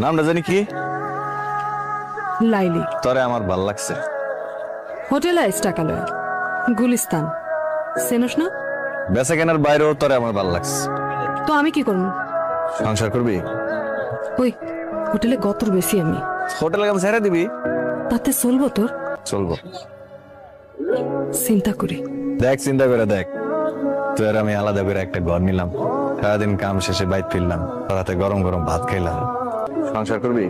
নামটা জানি কি? লাইলি। তরে আমার ভালো লাগছে। হোটেল আইস টাকালয় গুলিস্তান। চেনস না? বেচা কেনার বাইরেও তরে আমার ভালো লাগছে। তো আমি কি করব? সংসার করবি? ওই হোটেলে গতর বেশি আমি। হোটেলে কাম ছেড়ে দিবি? তাতে চলবো তোর? চলবো। চিন্তা করি। দেখ চিন্তা করে দেখ। তুই আর আমি আলাদা করে একটা ঘর নিলাম। সারাদিন কাম শেষে বাইক ফিরলাম। রাতে গরম গরম ভাত খাইলাম। সংসার করবি?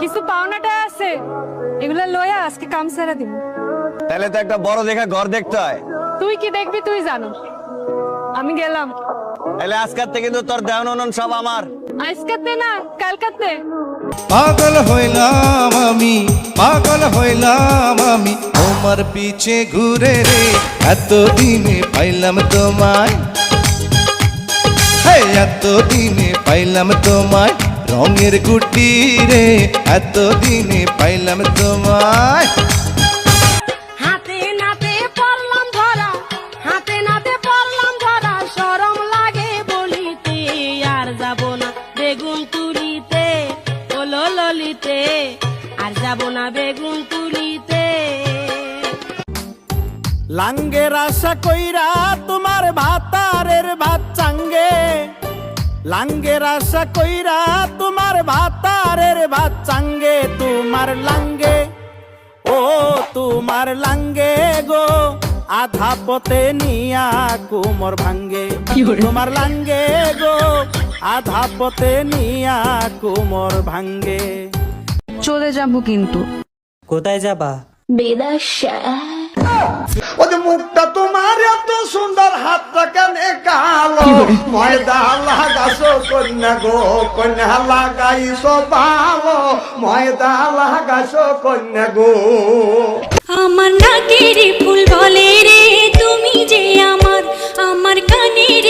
কিছু পাওনাটা আছে এগুলা লয়া আজকে কাম সারা দিব। তাহলে তো একটা বড় দেখা ঘর দেখতে হয়। তুই কি দেখবি তুই জানো। আমি গেলাম। তাহলে আজকার থেকে কিন্তু তোর দেওয়ান সব আমার। আজকাতে না কালকাতে পাগল হইলাম আমি পাগল হইলাম আমি তোমার পিছে ঘুরে রে এতদিনে পাইলাম তোমায়। হে এতদিনে পাইলাম তোমায়। রঙের গুটি রে এতদিনে পাইলাম তোমায়। হাতে নাতে পড়লাম ধরা হাতে নাতে পড়লাম ধরা সরম লাগে বলিতে আর যাব না বেগুন তুলিতে ওলো ললিতে আর যাব না বেগুন তুলিতে। লাঙ্গের আশা কইরা তোমার ভাতারের ভাত চাঙ্গে লাঙ্গের আশা কইরা তোমার ভাতারের ভাত চাঙ্গে তোমার লাঙ্গে। ও তোমার লাঙ্গে গো আধা পথে নিয়া কুমর ভাঙ্গে। তোমার লাঙ্গে গো আধা পথে নিয়া কুমর ভাঙ্গে। চলে যাব কিন্তু। কোথায় যাবা? ও সুন্দর হাত কেনে কালো। ময়দা লাগাছো কন্যা গো কন্যা লাগাইছো ভালো। ময়দা কন্যা গো। আমার নাকের ফুল বলে রে তুমি যে আমার আমার কানের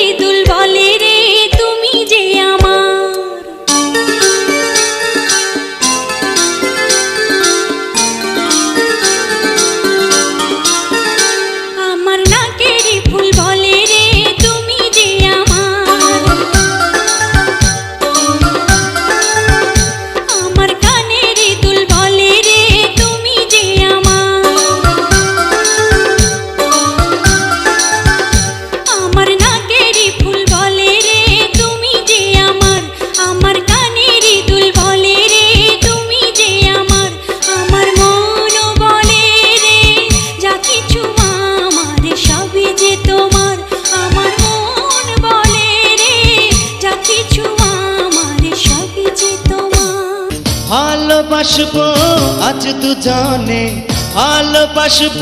আজ তু জানে ভালোবাসব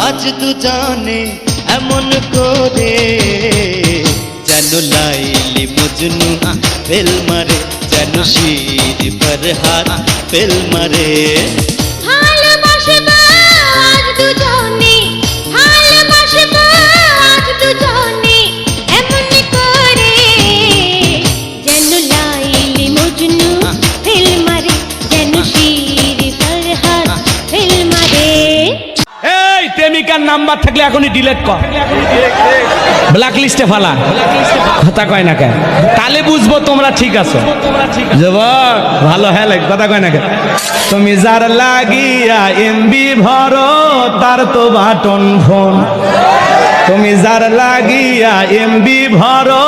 আজ তু জানে, এমন করে যেন লাইলি মজনু ফেল মারে যেন শির পর ফরহাদ ফেল মারে এই নাম্বার থাকলে এখনই ডিলিট কর। ব্ল্যাক লিস্টে ফালা কথা কয় না কেন? তাহলে বুঝব তোমরা ঠিক আছো। যুবক ভালো হ্যাঁ লাগে, কথা কয় না কেন? তুমি যার লাগিয়া এমবি ভরো তার তো বাটন ফোন। তুমি যার লাগিয়া এমবি ভরো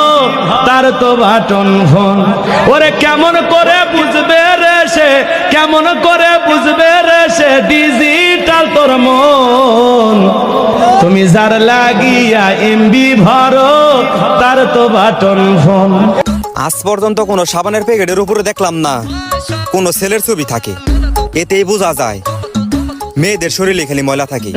তার তো বাটন ফোন। ওরে কেমন করে বুঝবে রে সে কেমন করে বুঝবে রে সে ডিজিটাল তোর মন। যার লাগিয়া এমবি ভরো, তার তো বাটন ফোন আজ পর্যন্ত কোনো সাবানের প্যাকেটের উপরে দেখলাম না। কোনো ছেলের ছবি থাকে, এতেই বোঝা যায়, মেয়েদের শরীরে খালি ময়লা থাকে।